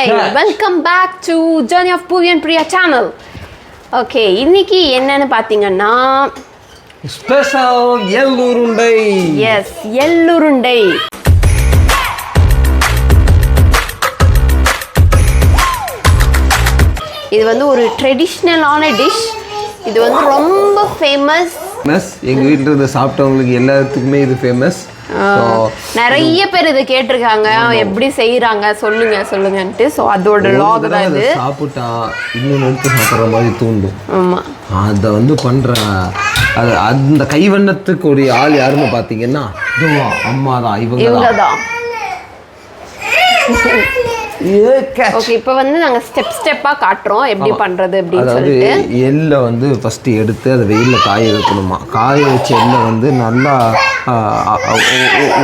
Hi. Welcome back to journey of Poovi and Priya channel okay இன்னைக்கு என்னன்னு பார்த்தீங்கன்னா special எள்ளுருண்டை S எள்ளுருண்டை இது வந்து ஒரு ட்ரெடிஷ்னலான டிஷ் இது வந்து ரொம்ப ஃபேமஸ் ஃபேமஸ் எங்கள் வீட்டில் இருந்து சாப்பிட்டவங்களுக்கு எல்லாத்துக்குமே இது ஃபேமஸ் நிறைய பேர் இதை கேட்டிருக்காங்க. எப்படி செய்யறாங்க சொல்லுங்க சொல்லுங்கன்ட்டு. ஸோ அதோட லாக் தான் இது. சாப்பிட்டா இன்னொன்று எடுத்து சாப்பிட்ற மாதிரி தூண்டும். ஆமா. அதை வந்து பண்ணுற அது அந்த கைவண்ணத்துக்கு ஒரு ஆள் யாருன்னு பார்த்தீங்கன்னா இதுவா அம்மா தான் இவங்க தான் ஓகே இப்போ வந்து நாங்க ஸ்டெப் ஸ்டெப்பா காட்டுறோம். எப்படி பண்றது அப்படின்னு சொல்லிட்டு. எள்ளை வந்து ஃபஸ்ட்டு எடுத்து அதை வெயிலில் காய வைக்கணுமா? காய வச்ச எள்ளை வந்து நல்லா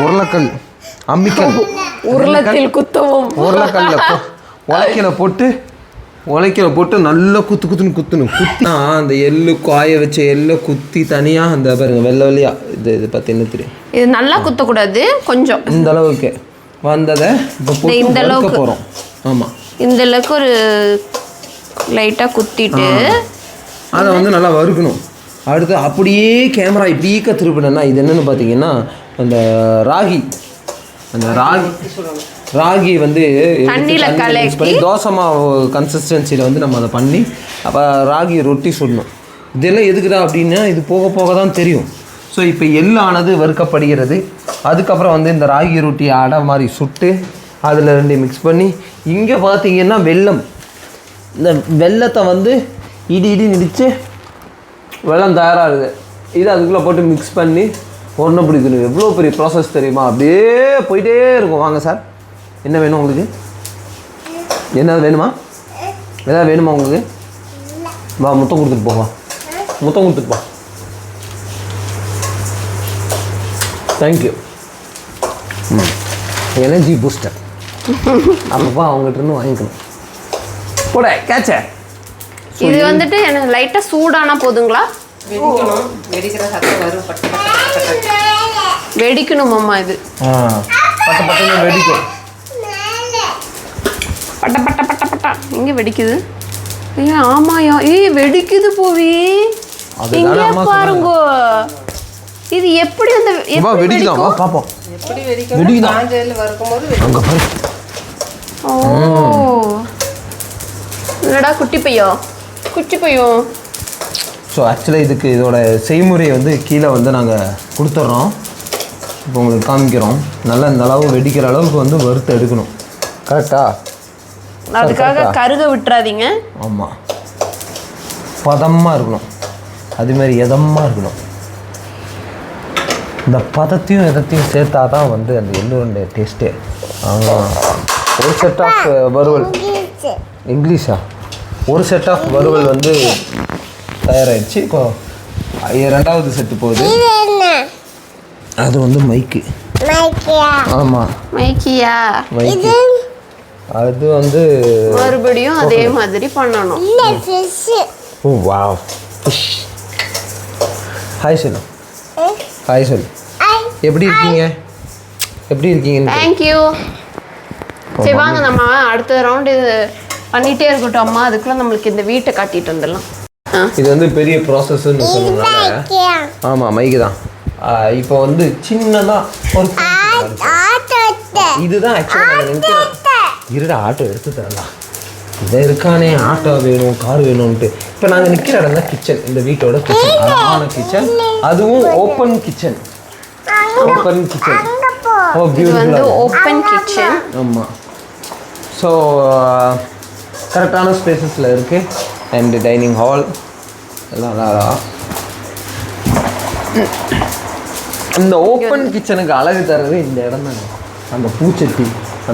உருளைக்கல் அம்மிக்கல். உருளத்தில் குத்தவும். உருளைக்கல்ல உலைக்கல போட்டு உலைக்கல போட்டு நல்லா குத்து குத்துன்னு குத்தணும். குத்தி அந்த எள்ளு காய வச்ச எள்ளை குத்தி தனியாக அந்த பாருங்க வெள்ளை வெள்ளையா. இது இது பார்த்தீங்கன்னா தெரியும்? இது நல்லா குத்தக்கூடாது கொஞ்சம். இந்த அளவுக்கு. வந்ததை இப்போ இந்த அளவுக்கு. போகிறோம் ஆமாம் இந்த அளவுக்கு ஒரு லைட்டா குத்திட்டு அதை வந்து நல்லா வறுக்கணும். அடுத்து அப்படியே கேமரா இப்படியே திருப்பினேன்னா இது என்னன்னு பார்த்தீங்கன்னா அந்த ராகி. அந்த ராகி. ராகி வந்து. பண்ணி தோசை மாவு கன்சிஸ்டன்சியில் வந்து நம்ம அதை பண்ணி அப்போ ராகி ரொட்டி சுடணும். இதெல்லாம் எதுக்குடா அப்படின்னா இது போக போக தான் தெரியும். ஸோ இப்போ எள்ளானது வறுக்கப்படுகிறது. அதுக்கப்புறம் வந்து இந்த ராகி ரொட்டி அடை மாதிரி சுட்டு அதில் ரெண்டு மிக்ஸ் பண்ணி இங்கே பார்த்தீங்கன்னா வெல்லம். இந்த வெல்லத்தை வந்து இடி இடி இடித்து வெல்லம் தயாராகுது. இது அதுக்குள்ளே போட்டு மிக்ஸ் பண்ணி ஒன்று பிடிக்கணும். எவ்வளோ பெரிய ப்ராசஸ் தெரியுமா? அப்படியே போயிட்டே இருக்கும். வாங்க சார் என்ன வேணும் உங்களுக்கு? என்ன வேணுமா? ஏதாவது வேணுமா உங்களுக்கு? வா முத்தம் கொடுத்துட்டு போவா முத்தம் கொடுத்துட்டு போ. தேங்க்யூ எனர்ஜி பூஸ்டர் அப்பப்போ அவங்ககிட்ட இருந்து வாங்கிக்கணும். போட கேட்ச இது வந்துட்டு எனக்கு லைட்டா சூடானா போதுங்களா? வெடிக்கணும். வெடிக்கிற சத்தம் வரும். பட்டு பட்டு பட்டு பட்டு. வெடிக்கணுமாம்மா இது. பட்ட பட்டன்னு வெடிக்கும். பட்ட பட்ட பட்ட பட்டா. எங்க வெடிக்குது? ஏய் ஆமாயா. ஏய் வெடிக்குது போவி. அதுதானே இங்க அம்மா பாருங்க. இது எப்படி அந்த வா எப்படி வெடிக்கலாம் வா வெடிக்கும்? பார்ப்போம் எப்படி வெடிக்கணும் வெடிக்குதா? காஞ்சல் வறுக்கும்போது வெடி- அங்கே பாரு. ஓ. என்னடா குட்டி பையன் குட்டி பையன் ஸோ ஆக்சுவலாக இதுக்கு இதோட செய்முறை வந்து கீழே வந்து நாங்கள் கொடுத்துட்றோம். இப்போ உங்களுக்கு காமிக்கிறோம். நல்லா இந்த அளவு வெடிக்கிற அளவுக்கு வந்து வறுத்து எடுக்கணும். கரெக்டா அதுக்காக? கருக விட்டுறாதீங்க. ஆமாம் பதமாக இருக்கணும். அது மாதிரி எதமாக இருக்கணும். இந்த பதத்தையும் எதத்தையும் சேர்த்தா தான் வந்து அந்த எள்ளுருண்டை டேஸ்ட்டே ஒரு செட் ஆஃப் வறுவல். இங்கிலீஷா. ஒரு செட் ஆஃப் வறுவல் வந்து தயாராகிடுச்சு இப்போ ரெண்டாவது செட்டு போகுது. அது வந்து மைக்கு. ஆமாம் மைக்கியா? மைக்கு. அது வந்து மறுபடியும் அதே மாதிரி பண்ணணும். ஓ வாவ் ஹாய் சொல்லு ஹாய் சொல்லு எப்படி இருக்கீங்க? எப்படி இருக்கீங்கன்னு தேங்க்யூ சரி வாங்க நம்ம அடுத்த ரவுண்டு பண்ணிட்டே இருக்கட்டும் அம்மா. அதுக்குள்ள நம்மளுக்கு இந்த வீட்டை காட்டிட்டு வந்துடலாம். இது வந்து பெரிய ப்ராசஸ்ன்னு சொன்னதுனால ஆமாம் மைக்கு தான். இப்போ வந்து சின்னதாக ஒரு இதுதான் ஆக்சுவலாக இருடா ஆட்டோ எடுத்து தரலாம் இதை இருக்கானே ஆட்டோ வேணும் கார் வேணும்ன்ட்டு. இப்போ நாங்கள் நிற்கிற இடம் தான் கிச்சன் இந்த வீட்டோட கிச்சன் அழகான கிச்சன் அதுவும் open kitchen open kitchen oh இது வந்து பியூட்டிஃபுல்லாக ஓப்பன் கிச்சன் ஆமாம் ஸோ கரெக்டான ஸ்பேசஸில் இருக்குது அண்ட் டைனிங் ஹால் எல்லாம் அழகா. இந்த ஓப்பன் கிச்சனுக்கு அழகு தர்றது இந்த இடம் தாங்க அந்த பூச்சட்டி.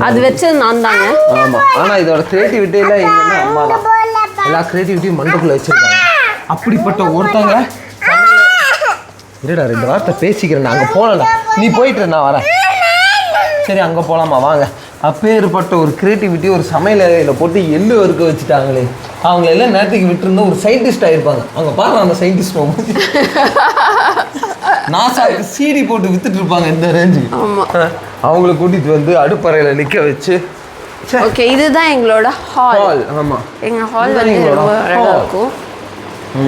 அது வச்சது நான் தாங்க ஆமாம் ஆனால் இதோட கிரியேட்டிவிட்டியில் எங்கன்னா அம்மா தான் எல்லா கிரியேட்டிவிட்டியும் மண்டக்குள்ளே வச்சுருக்காங்க. அப்படிப்பட்ட ஒருத்தங்க இருடா ரெண்டு வார்த்தை பேசிக்கிறேன் அங்கே போகல நீ போயிட்டு நான் வரேன். சரி அங்கே போகலாமா வாங்க. அப்பேற்பட்ட ஒரு கிரியேட்டிவிட்டி ஒரு சமையல் அறையில் போட்டு எள்ளு வறுக்க வச்சுட்டாங்களே. அவங்க எல்லாம் நேரத்துக்கு விட்டுருந்தா ஒரு சயின்டிஸ்ட் ஆயிருப்பாங்க. அவங்க பாருங்க அந்த சயின்டிஸ்ட் நாசாக்கு சீடி போட்டு வித்துட்டு இருப்பாங்க இந்த ரேஞ்சு ஆமா. அவங்கள கூட்டிட்டு வந்து அடுப்பறையில் நிற்க வச்சு. ச்சே. ஓகே இதுதான் எங்களோட ஹால் ஹால் ஆமாம் எங்க ஹால் இதுதான் வந்து எங்களோட ரொம்ப அழகா. இருக்கும்.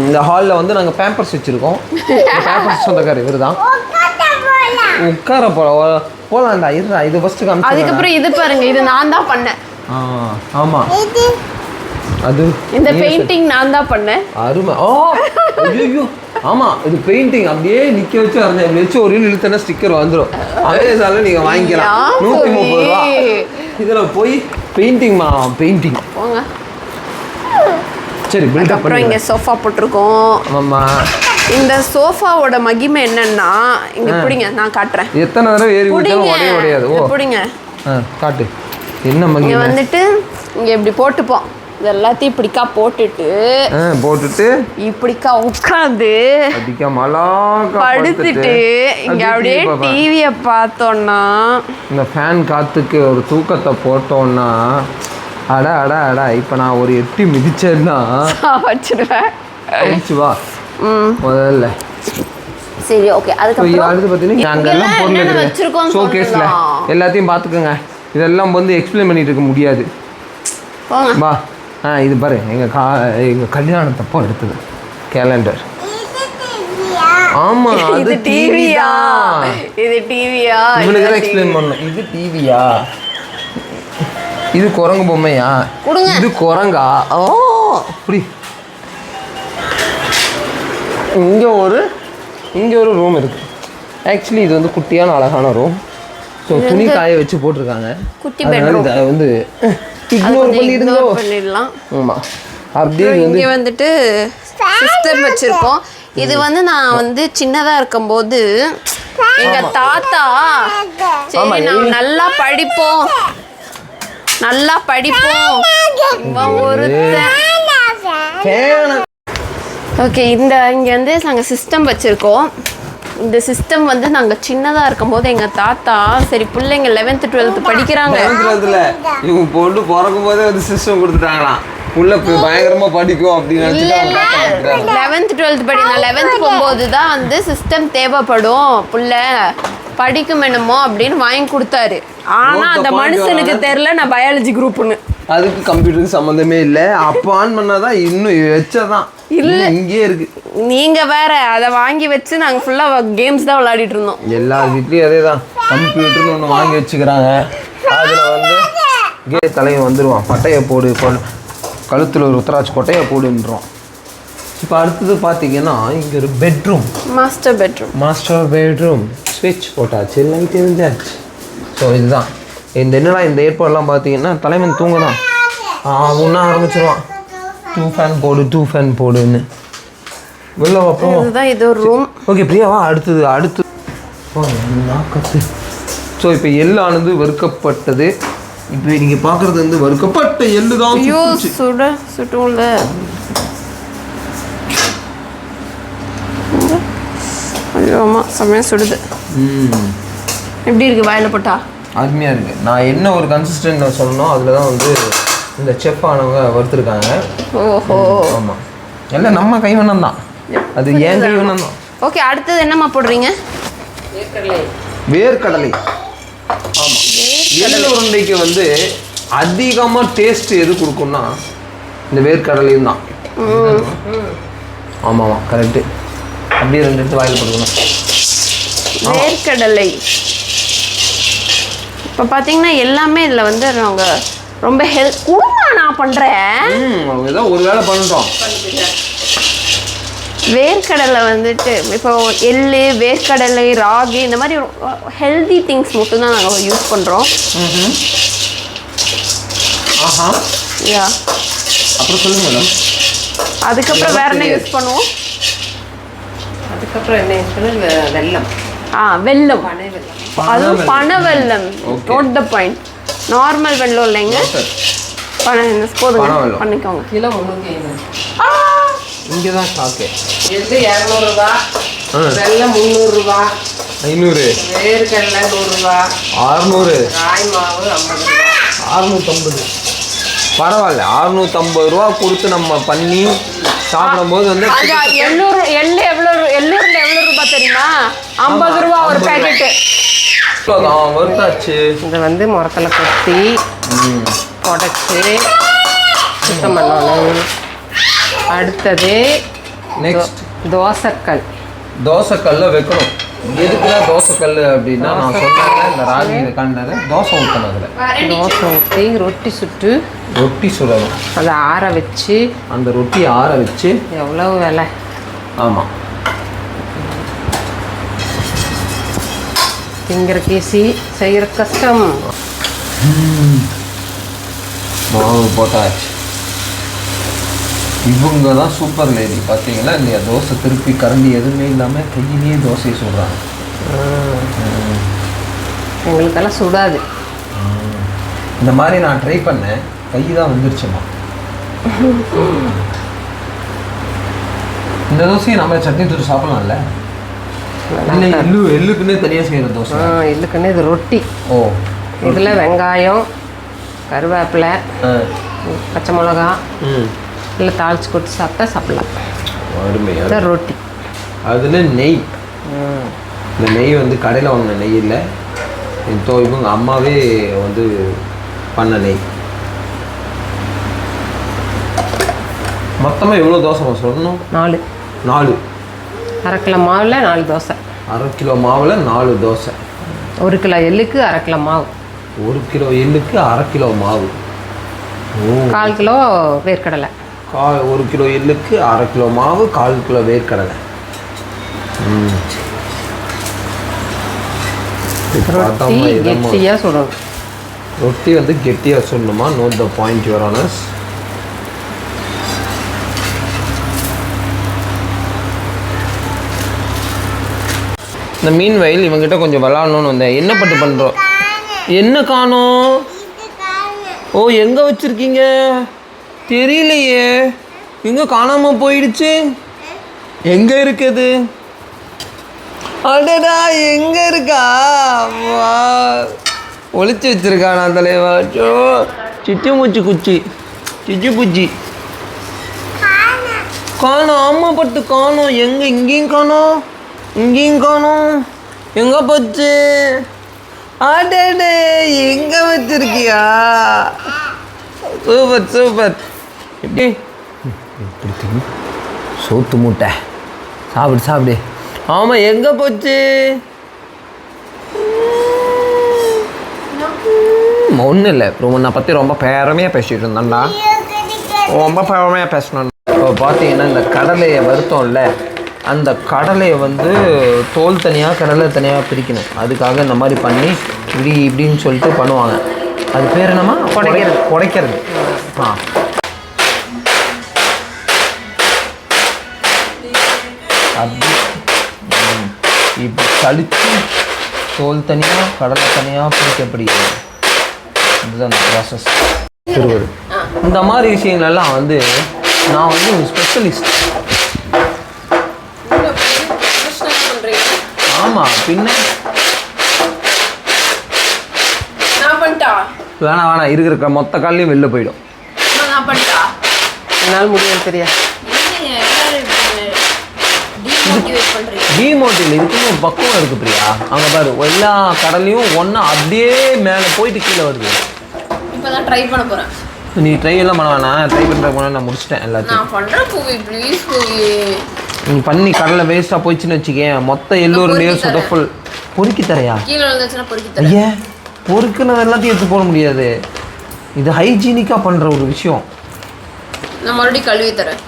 இந்த ஹாலில் வந்து நாங்கள் பேம்பர்ஸ் வச்சுருக்கோம். பேம்பர்ஸ் சொந்தக்காரர் இவர் தான் உட்கார போல போகலாம்டா இருடா இது ஃபஸ்ட்டு காமிச்சு அதுக்கப்புறம் இது பாருங்க இது நான் தான் பண்ணேன். ஆமாம் அது இந்த பெயிண்டிங் நான் தான் பண்ணேன். அருமை. ஓ ஐயோ ஆமாம் இது பெயிண்டிங் அப்படியே நிற்க வச்சு வரைஞ்சேன். வச்சு ஒரு இழுத்தனா ஸ்டிக்கர் வந்துடும் அதே சால நீங்கள் வாங்கிக்கலாம். நூற்றி முப்பது ரூபா. சரி. இதில் போய் பெயிண்டிங்மா பெயிண்டிங் போங்க. சரி பில்டப் அப்புறம் இங்க சோஃபா போட்டிருக்கோம். ஆமாம் இந்த சோஃபாவோட மகிமை என்னன்னா இங்க பிடிங்க நான் காட்டுறேன். எத்தனை தடவை ஏறி விட்டாலும் உடைய உடையாது. ஓ. பிடிங்க. காட்டு. என்ன இங்க மகிமை? வந்துட்டு இங்க இப்படி போட்டுப்போம். எல்லாத்தையும் இப்படிக்கா போட்டுட்டு போட்டுட்டு இப்படிக்கா உட்காந்து படுத்துட்டு இங்க அப்படியே டிவிய பார்த்தோம்னா இந்த ஃபேன் காத்துக்கு ஒரு தூக்கத்தை போட்டோன்னா அட அட அட இப்போ நான் ஒரு எட்டி மிதிச்சேன்னா வச்சிருவேன் வா. ம். முதல்ல. சரி ஓகே அதுக்கப்புறம் அடுத்து பார்த்தீங்கன்னா அங்கெல்லாம் பொருள் ஷோகேஸில் சொல்லலாம். எல்லாத்தையும் பார்த்துக்கோங்க. இதெல்லாம் வந்து எக்ஸ்பிளைன் பண்ணிட்டு இருக்க முடியாது. வா. இது பாரு எங்கள் கா எங்கள் கல்யாணத்தப்போ எடுத்தது. கேலண்டர் ஆமா இது டிவியா இது டிவியா இவனுக்கு தான் எக்ஸ்பிளைன் பண்ணணும். இது டிவியா இது குரங்கு பொம்மையா? கொடுங்க. இது குரங்கா? ஓ. அப்படி இங்க ஒரு இங்க ஒரு ரூம் இருக்கு. ஆக்சுவலி இது வந்து குட்டியான அழகான ரூம் ஸோ துணி காய வச்சு போட்டிருக்காங்க. குட்டி வந்து இக்னோர் ignore பண்ணிடலாம். ஆமா. அப்படியே இங்க வந்துட்டு சிஸ்டம் வச்சிருக்கோம். இது வந்து நான் வந்து சின்னதா இருக்கும்போது எங்க தாத்தா சரி நம்ம நல்லா படிப்போம். நல்லா படிப்போம். ஒருத்தன். ஓகே இந்த இங்க வந்து நாங்க சிஸ்டம் வச்சிருக்கோம். இந்த சிஸ்டம் வந்து நாங்க சின்னதா இருக்கும்போது எங்க தாத்தா சரி பிள்ளைங்க லெவன்த் டுவெல்த் படிக்கிறாங்க. இவங்க பொண்ணு பிறக்கும் போதே வந்து சிஸ்டம் கொடுத்துட்டாங்களாம். உள்ள போய் பயங்கரமா படிக்கும் அப்படின்னு. லெவன்த் டுவெல்த் படி நான் லெவன்த் போகும்போது தான் வந்து சிஸ்டம் தேவைப்படும். புள்ள படிக்கும் என்னமோ அப்படின்னு வாங்கி கொடுத்தாரு. ஆனா அந்த மனுஷனுக்கு. தெரியல நான் பயாலஜி குரூப்னு அதுக்கு கம்ப்யூட்டருக்கு சம்மந்தமே இல்லை. அப்போ ஆன் பண்ணாதான் இன்னும் வச்சதான். இல்ல. இங்கேயே இருக்கு. நீங்க வேற அதை வாங்கி வச்சு நாங்க ஃபுல்லா கேம்ஸ் தான் விளையாடிட்டு இருந்தோம். எல்லா வீட்லேயும் அதே தான் கம்ப்யூட்டர்னு ஒன்று வாங்கி வச்சுக்கிறாங்க. அதில் வந்து கே தலைவன் வந்துடுவான் பட்டையை போடு கழுத்தில் ஒரு உத்தராட்சி கொட்டையை போடுன்றோம். இப்போ அடுத்தது பார்த்தீங்கன்னா இங்கே ஒரு bedroom master bedroom master bedroom ஸ்விட்ச் போட்டாச்சு லைட் எரிஞ்சாச்சு. ஸோ இதுதான். இந்த என்னடா இந்த ஏற்பாடுலாம் பார்த்தீங்கன்னா தலைவன் தூங்க தான் ஒன்றா ஆரம்பிச்சிருவான். டூ ஃபேன் போடு டூ ஃபேன் போடுன்னு வெளில வைப்போம் இதுதான் இது ஒரு ரூம் ஓகே பிரியாவா அடுத்தது அடுத்து. நாக்கத்து. ஸோ இப்போ எள்ளானது வறுக்கப்பட்டது. இப்போ நீங்கள் பார்க்குறது வந்து வறுக்கப்பட்ட எள்ளு தான் ஐயோ. சுட சுட்டும்ல ஐயோ ஆமா செம்மையா சுடுது. எப்படி இருக்கு வாயில போட்டா? அருமையாக இருக்குது நான் என்ன ஒரு கன்சிஸ்டன்ட் சொல்லணும் அதில் தான் வந்து இந்த செஃப் ஆனவங்க வறுத்துருக்காங்க. ஓஹோ. ஆமாம் எல்லாம் நம்ம கைவண்ணம் தான் அது ஏன் கைவண்ணம் தான் ஓகே அடுத்தது என்னம்மா போடுறீங்க? வேர்க்கடலை. ஆமாம் எள்ளு உருண்டைக்கு வந்து அதிகமாக டேஸ்ட் எது கொடுக்கும்னா இந்த வேர்க்கடலையும் தான் ஆமாம் ஆமாம் கரெக்டு அப்படியே ரெண்டு எடுத்து வாயில் போட்டுக்கணும் வேர்க்கடலை. இப்போ பார்த்தீங்கன்னா எல்லாமே இதில் வந்து நாங்கள் ரொம்ப ஹெல்த் குடும்பம் நான் பண்ணுறேன் ஏதோ ஒரு வேலை பண்ணிட்டோம். வேர்க்கடலை வந்துட்டு இப்போ எள்ளு வேர்க்கடலை ராகி இந்த மாதிரி ஹெல்தி திங்ஸ் மட்டும்தான் நாங்கள் யூஸ் பண்ணுறோம் ஆஹா. யா. அப்புறம் சொல்லுங்க மேடம். அதுக்கப்புறம் வேற என்ன யூஸ் பண்ணுவோம்? அதுக்கப்புறம் என்ன யூஸ் பண்ண வெ- வெல்லம். ஆ வெல்லம். பனை வெல்லம். அதுவும் பனை வெல்லம். நோட் த பாயிண்ட் நார்மல் வெல்லம் இல்லைங்க. போதுங்க. பண்ணிக்கோங்க. கிலோ முந்நூற்றி இங்கே தான் ஷாக்கு எள்ளு இரநூறுபா ஆ. வெல்லம் முந்நூறுரூவா ஐநூறு. வேர்க்கடலை நூறுரூவா அறுநூறு ராய் மாவு ஐம்பது ரூபா. அறுநூத்தம்பது பரவாயில்ல அறுநூத்தம்பது ரூபா கொடுத்து நம்ம பண்ணி சாப்பிடும்போது வந்து எண்ணூறு எள்ளு எவ்வளோ எண்ணூறுல எவ்வளோ ரூபாய் தெரியுமா? ஐம்பது ரூபா ஒரு. பேக்கெட்டு. இதை வந்து முரத்தில் கொத்தி புடச்சி சுத்தம் பண்ணணும். அடுத்தது நெக்ஸ்ட் தோசைக்கல். தோசைக்கல்ல வைக்கணும். எதுக்குன்னா தோசைக்கல் அப்படின்னா நான் சொன்னேன் இந்த ராகி கண்டது தோசை ஊற்றணும் அதில். தோசை ஊற்றி ரொட்டி சுட்டு ரொட்டி சுடணும். அதை ஆற வச்சு அந்த ரொட்டியை ஆற வச்சு எவ்வளவு விலை? ஆமாம் திங்கிற கேசி செய்கிற கஷ்டம். மாவு போட்டாச்சு. இவங்க தான் சூப்பர் லேடி பார்த்தீங்களா இல்லையா? தோசை திருப்பி கரண்டி எதுவுமே இல்லாமல் கையிலேயே தோசையை சுடுறாங்க. எங்களுக்கெல்லாம் சுடாது. இந்த மாதிரி நான் ட்ரை பண்ணேன். கை தான் வந்துருச்சுமா? இந்த தோசையை நம்ம சட்னி தூள் சாப்பிடலாம்ல? இல்லை எள்ளு எள்ளுக்குன்னே தனியாக செய்கிற தோசை. ஆ, இதுக்குன்னு இது ரொட்டி. ஓ இதில் வெங்காயம் கருவேப்பிலை பச்சை மிளகா ம். இல்லை தாளிச்சு கொட்டி சாப்பிட்டா சாப்பிடலாம். ரொட்டி. அதில் நெய். இந்த நெய் வந்து கடையில் வாங்கின நெய் இல்லை. இப்போ இவங்க அம்மாவே வந்து பண்ண நெய். மொத்தமாக எவ்வளோ தோசை சொல்லணும்? நாலு. நாலு. அரை கிலோ மாவில் நாலு தோசை. அரை கிலோ மாவில் நாலு தோசை. ஒரு கிலோ எள்ளுக்கு அரை கிலோ மாவு. ஒரு கிலோ எள்ளுக்கு அரை கிலோ மாவு. கால் கிலோ வேர்க்கடலை. கா ஒரு கிலோ எள்ளுக்கு அரை கிலோ மாவு கால் கிலோ வேர்க்கடலை. கெட்டியாக சுடணும் ரொட்டி வந்து கெட்டியாக சொல்லணுமா? Note the point your honour இந்த மீன் வயல் இவங்ககிட்ட கொஞ்சம் விளாடணும்னு வந்தேன். என்ன பட்டு பண்ணுறோம் என்ன காணோம். ஓ எங்கே வச்சுருக்கீங்க? தெரியலையே. எங்கே காணாமல் போயிடுச்சு? எங்கே இருக்குது? அடடா எங்கே இருக்கா? ஒழிச்சு ஒளிச்சு வச்சிருக்கானா தலைவா. சோ சிச்சு மூச்சு குச்சி. சிச்சு பூச்சி. காணோம் ஆமாம் பட்டு காணோம். எங்கே இங்கேயும் காணோம். இங்கேயும் காணும். எங்கே போச்சு? ஆடே எங்கே வச்சிருக்கியா? Super super. எப்படி இப்படி திரும்பி சோத்து மூட்டை. சாப்பிடு சாப்பிடு. ஆமாம் எங்கே போச்சு? ஒன்றும் இல்லை. ரொம்ப நான் பற்றி ரொம்ப பெருமையாக பேசிகிட்டு இருந்தேன்டா. ரொம்ப பெருமையாக பேசணும். இப்போ பார்த்தீங்கன்னா இந்த கடலையை வருத்தோம்ல அந்த கடலையை வந்து தோல் தனியாக கடலை தனியாக பிரிக்கணும். அதுக்காக இந்த மாதிரி பண்ணி இப்படி இப்படின்னு சொல்லிட்டு பண்ணுவாங்க. அது பேர் என்னம்மா? குடைக்கிறது. குடைக்கிறது ஆ. அப்படி இப்படி கழித்து தோல் தனியாக கடலை தனியாக பிரிக்கப்படுகிறது. இதுதான் அந்த ப்ராசஸ் திருவரு. இந்த மாதிரி விஷயங்கள்லாம் வந்து நான் வந்து ஒரு ஸ்பெஷலிஸ்ட் ஆமாம் பின்ன? வேணாம் வேணாம் இருக்கிற மொத்த கால்லையும் வெளில போயிடும். என்னால் முடியாது தெரியாது டிமோட்டில் இதுக்குன்னு ஒரு பக்குவம் இருக்கு பிரியா. அங்கே பாரு எல்லா கடலையும் ஒன்றா அப்படியே மேலே போயிட்டு கீழே வருது. இப்பதான் ட்ரை பண்ண போறேன். நீ ட்ரை எல்லாம் பண்ண வேணாம். ட்ரை பண்ணுற போனால் நான் முடிச்சிட்டேன் எல்லாத்தையும். நான் பண்றேன் பூவி ப்ளீஸ் பூவி. நீ பண்ணி கடலை வேஸ்ட்டாக போயிடுச்சுன்னு வச்சுக்கேன். மொத்த எல்லோருடையும் தரேன். சுதஃபுல் பொறுக்கி தரையா? கீழே விழுந்துச்சுன்னா பொறுக்கி தரேன். ஐயா பொறுக்குன்னு எல்லாத்தையும் எடுத்து போட முடியாது. இது ஹைஜீனிக்காக பண்ணுற ஒரு விஷயம். நான் மறுபடியும் கழுவி தரேன்.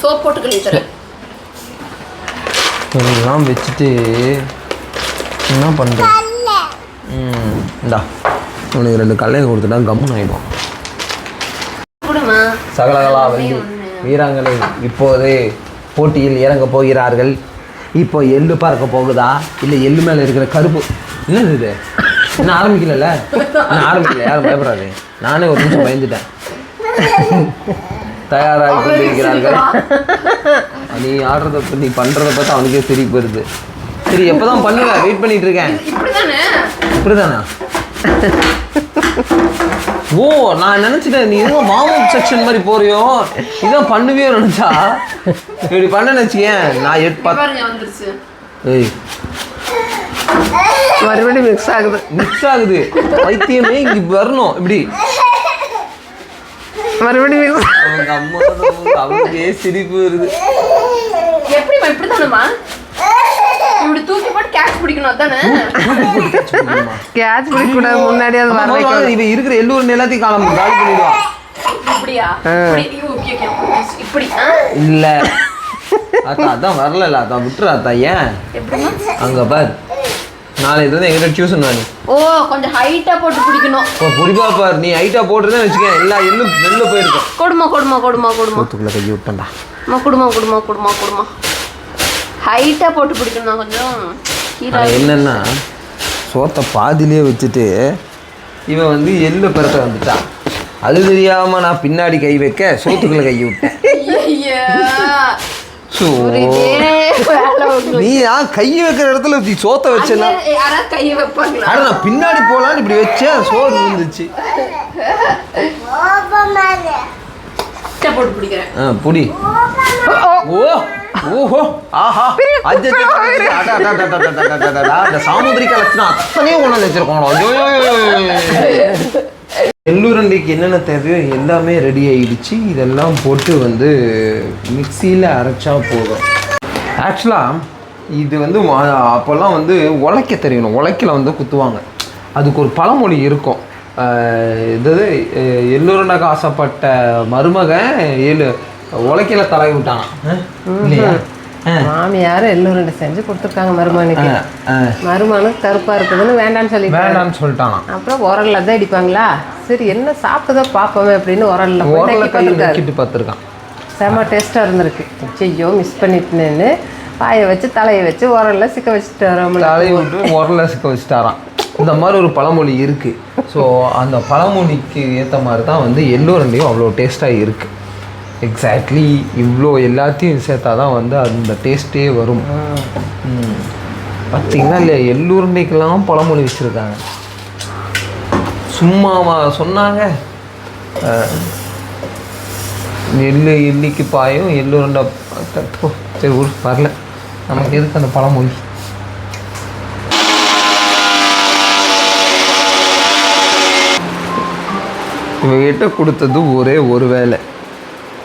சோப் போட்டு கழுவி தரேன். இதெல்லாம் வச்சுட்டு என்ன பண்ணுறது ம் இந்தா. உனக்கு ரெண்டு கல்லையை கொடுத்துட்டா கம்முன்னு ஆகிடும் கொடுமா. சகலகலா வள்ளி வீராங்கனை இப்போது போட்டியில் இறங்க போகிறார்கள். இப்போ எள்ளு பார்க்க போகுதா? இல்லை எள்ளு மேலே இருக்கிற கருப்பு. என்னது இது? இன்னும் ஆரம்பிக்கலல்ல? இன்னும் ஆரம்பிக்கல யாரும் பயப்படாது. நானே ஒரு நிமிஷம் பயந்துட்டேன். தயாராகி கொண்டிருக்கிறார்கள். நீ ஆடுறத நீ பண்ணுறத பார்த்து அவனுக்கே சிரிப்பு வருது. சரி எப்போ தான் பண்ணுவேன் வெயிட் பண்ணிட்டு இருக்கேன். இப்படிதானே? ஓ நான் நினைச்சிட்டேன் நீ எதுவும் வார்ம் அப் செக்ஷன் மாதிரி போறியோ? இதான் பண்ணுவியோ நினைச்சா? இப்படி பண்ண நினைச்சியேன் நான் எட் வந்துருச்சு. ஏய். மறுபடியும் மிக்ஸ் ஆகுது. மிக்ஸ் ஆகுது. பைத்தியமே இங்க வரணும். இப்படி. மறுபடியும் அவங்க அம்மா அவங்களுக்கே சிரிப்பு வருது. எப்படிம்மா இப்படி தானேம்மா இப்படி தூக்கி போட்டு கேட்ச் பிடிக்கணும் அதானே? கேட்ச் பிடிக்கூடாது முன்னாடி அது வர வைக்கணும் இருக்கிற எல்லோரும் எல்லாத்தையும் காலம் காலி பண்ணிடுவா. இப்படியா? இப்படி? இல்ல. அதான் வரல அத்தா விட்டுரு அத்தா ஏன்? அங்க பார். நாளைக்கு இருந்து எங்கிட்ட டியூஷன் வாங்கி. ஓ கொஞ்சம் ஹைட்டா போட்டு பிடிக்கணும். இப்போ புடிப்பா பார் நீ ஹைட்டா போட்டுருந்தா வச்சுக்க எல்லா எள்ளும் வெளில போயிருக்கும். கொடுமா கொடுமா கொடுமா கொடுமா. சோத்துக்குள்ள கையை விட்டேன்டா அம்மா குடுமா குடுமா குடுமா குடுமா. ஹைட்டா போட்டு பிடிக்கணும் கொஞ்சம். என்னன்னா சோத்தை பாதியிலே வச்சுட்டு இவன் வந்து எள்ளு பெருக்க வந்துட்டான் அது தெரியாம நான் பின்னாடி கை வைக்க சோத்துக்குள்ள கை விட்டேன். நீ ஏன் கை வைக்கிற இடத்துல இப்படி சோத்தை ஆனா நான் பின்னாடி போலான்னு இப்படி வச்சேன். சோறு இருந்துச்சு. போட்டு பிடிக்கிறேன். ஆ புடி. ஓ ஓஹோ. ஆஹா. அந்த சாமுத்திரிக்க லட்சணம் அத்தனையும் கொண்டு வந்து வச்சிருக்கோம் ஐயோ, ஐயோ, எள்ளுருண்டைக்கு என்னென்ன தேவையோ எல்லாமே ரெடி ஆகிடுச்சு இதெல்லாம் போட்டு வந்து மிக்சியில் அரைச்சா போதும். ஆக்சுவலாக இது வந்து அப்போல்லாம் வந்து உழைக்க தெரியணும். உழைக்கல வந்து குத்துவாங்க. அதுக்கு ஒரு பழமொழி இருக்கும். அஹ் இது அஹ் ஆசைப்பட்ட மருமகன் ஏழு உழைக்கல தலை விட்டான் இல்லையா? மாமியார் எல்லோரும் செஞ்சு கொடுத்துருக்காங்க மருமகனுக்கு. அஹ் மருமகனுக்கு கருப்பா இருக்குதுன்னு வேண்டாம்னு சொல்லிட்டாங்க வேண்டாம்னு சொல்லிட்டானா? அப்புறம் உரல்ல தான் அடிப்பாங்களா சரி என்ன சாப்பிட்டதோ பார்ப்போமே அப்படின்னு உரல்ல பார்த்துருக்காரு பார்த்துருக்கான். செம டேஸ்ட்டாக இருந்திருக்கு. ஐயோ மிஸ் பண்ணிட்டேன்னு பாயை வச்சு தலையை வச்சு உரல்ல சிக்க வச்சுட்டு வரோம்ல. தலையை விட்டு உரல சிக்க வச்சுட்டாராம். இந்த மாதிரி ஒரு பழமொழி இருக்குது ஸோ அந்த பழமொழிக்கு ஏற்ற மாதிரி தான் வந்து எல்லோருந்தையும் அவ்வளோ டேஸ்ட்டாக இருக்குது எக்ஸாக்ட்லி இவ்வளோ எல்லாத்தையும் சேர்த்தா தான் வந்து அந்த டேஸ்ட்டே வரும். பார்த்தீங்கன்னா இல்லையா? எள்ளூருண்டைக்கெல்லாம் பழமொழி வச்சுருக்காங்க. சும்மாவா சொன்னாங்க. எள்ளு எள்ளிக்கு பாயும் எள்ளுருண்டை சரி விடு, வரல. நமக்கு எதுக்கு அந்த பழமொழி? இவகிட்ட கொடுத்தது ஒரே ஒரு வேலை.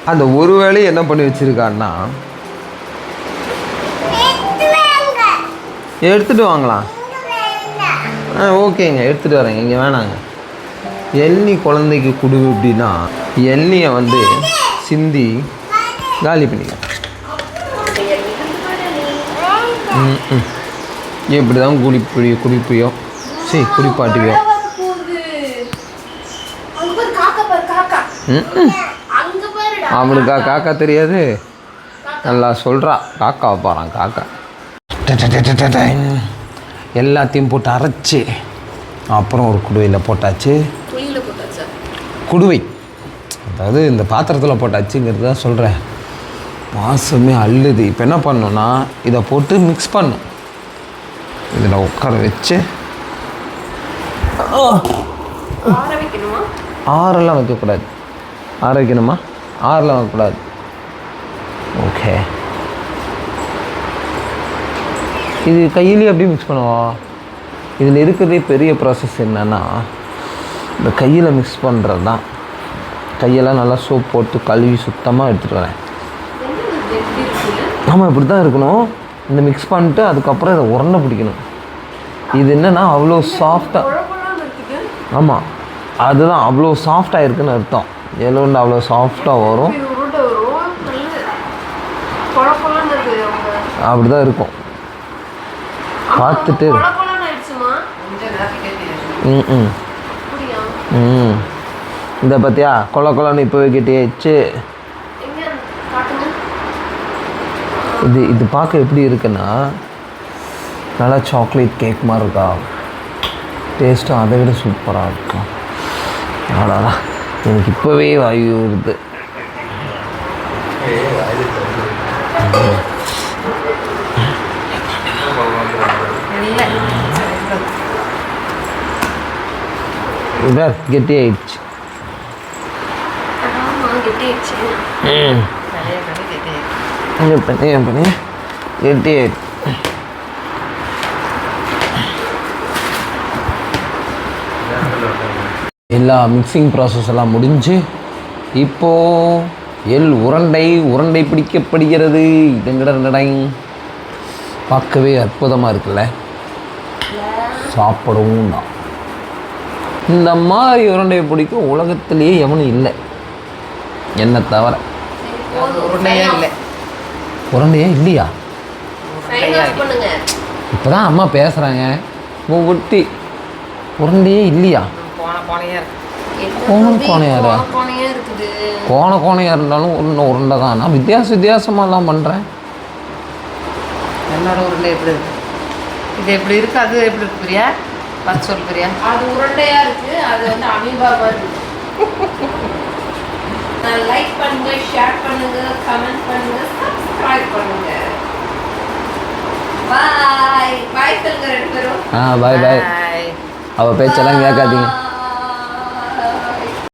அந்த ஒரு வேலையை என்ன பண்ணி வச்சிருக்கான்னா எடுத்துட்டு வாங்கலாம். ஆ ஓகேங்க எடுத்துட்டு வரேங்க இங்கே வேணாங்க. எண்ணி குழந்தைக்கு கொடு அப்படின்னா எண்ணெயை வந்து சிந்தி காலி பண்ணிக்கலாம் இப்படி தான் குடிப்பிடியோ குடிப்பியோ? சரி குடிப்பாட்டியோ ம். அவனுக்கா காக்கா தெரியாது. நல்லா சொல்கிறா காக்கா பாறான் காக்கா. எல்லாத்தையும் போட்டு அரைச்சி அப்புறம் ஒரு குடுவையில் போட்டாச்சு. குடுவை. அதாவது இந்த பாத்திரத்தில் போட்டாச்சுங்கிறது தான் சொல்கிறேன் வாசமே அள்ளுது. இப்போ என்ன பண்ணணும்னா இதை போட்டு மிக்ஸ் பண்ணும். இதில் உட்கார வச்சு. ஆறெல்லாம் வைக்கக்கூடாது. ஆற வைக்கணுமா? ஆறெல்லாம் வைக்கக்கூடாது ஓகே இது கையிலேயே அப்படியே மிக்ஸ் பண்ணுவோம்? இதில் இருக்கிறதே பெரிய ப்ராசஸ் என்னன்னா இந்த கையில் மிக்ஸ் பண்ணுறது தான் கையெல்லாம் நல்லா சோப் போட்டு கழுவி சுத்தமாக எடுத்துகிட்டு வரேன். ஆமாம் இப்படி தான் இருக்கணும். இந்த மிக்ஸ் பண்ணிட்டு அதுக்கப்புறம் இதை உருண்டை பிடிக்கணும். இது என்னன்னா அவ்வளோ சாஃப்டாக ஆமாம் அதுதான் அவ்வளோ சாஃப்டாக இருக்குன்னு அர்த்தம். எலுண்டு அவ்வளோ சாஃப்டாக வரும். அப்படி தான் இருக்கும். பார்த்துட்டு ம் ம். ம். இந்த பார்த்தியா கொல கொலன்னு இப்போ கிட்டேச்சு எங்க? காட்டுங்க. இது இது பார்க்க எப்படி இருக்குன்னா நல்லா சாக்லேட் கேக் மாதிரி இருக்கா. டேஸ்ட்டும் அதை விட சூப்பராக இருக்கும். அவ்வளோடா எனக்கு இப்போவே வாயு வருது கெட்டி ஆயிடுச்சு என்ன பண்ணி கெட்டி ஆயிடுச்சு எல்லா மிக்சிங் ப்ராசஸ் எல்லாம் முடிஞ்சு இப்போ எல் உருண்டை உருண்டை பிடிக்கப்படுகிறது. இடங்கடை பார்க்கவே அற்புதமாக இருக்குல்ல? சாப்பிடவும் தான் இந்த மாதிரி உருண்டையை பிடிக்கும். உலகத்திலேயே எவனும் இல்லை. என்னை தவிர. உருண்டையே இல்லை. உருண்டையே இல்லையா? பண்ணுங்க. இப்போ தான் அம்மா பேசுகிறாங்க ஒட்டி உருண்டையே இல்லையா? போன போனையா இருக்கு கோணம்? கோணையாரா கோணையா இருக்குது. கோண கோணையாக இருந்தாலும் உருண்டை உருண்டை தான்? நான் வித்தியாச வித்தியாசமாலாம் பண்ணுறேன் என்னோட உருண்டை எப்படி இருக்கு? இது எப்படி இருக்கு? அது எப்படி இருக்கு பிரியா? பார்த்து சொல் பிரியா. அது உருண்டையா இருக்கு. அது வந்து அமீபா மாதிரி லைக் பண்ணுங்க ஷேர் பண்ணுங்க கமெண்ட் பண்ணுங்க சப்ஸ்கிரைப் பண்ணுங்க. பாய் பாய் சொல்லுங்க ரெண்டு பேரும். ஆ பாய் பாய். அவள் பேச்செல்லாம் கேட்காதீங்க.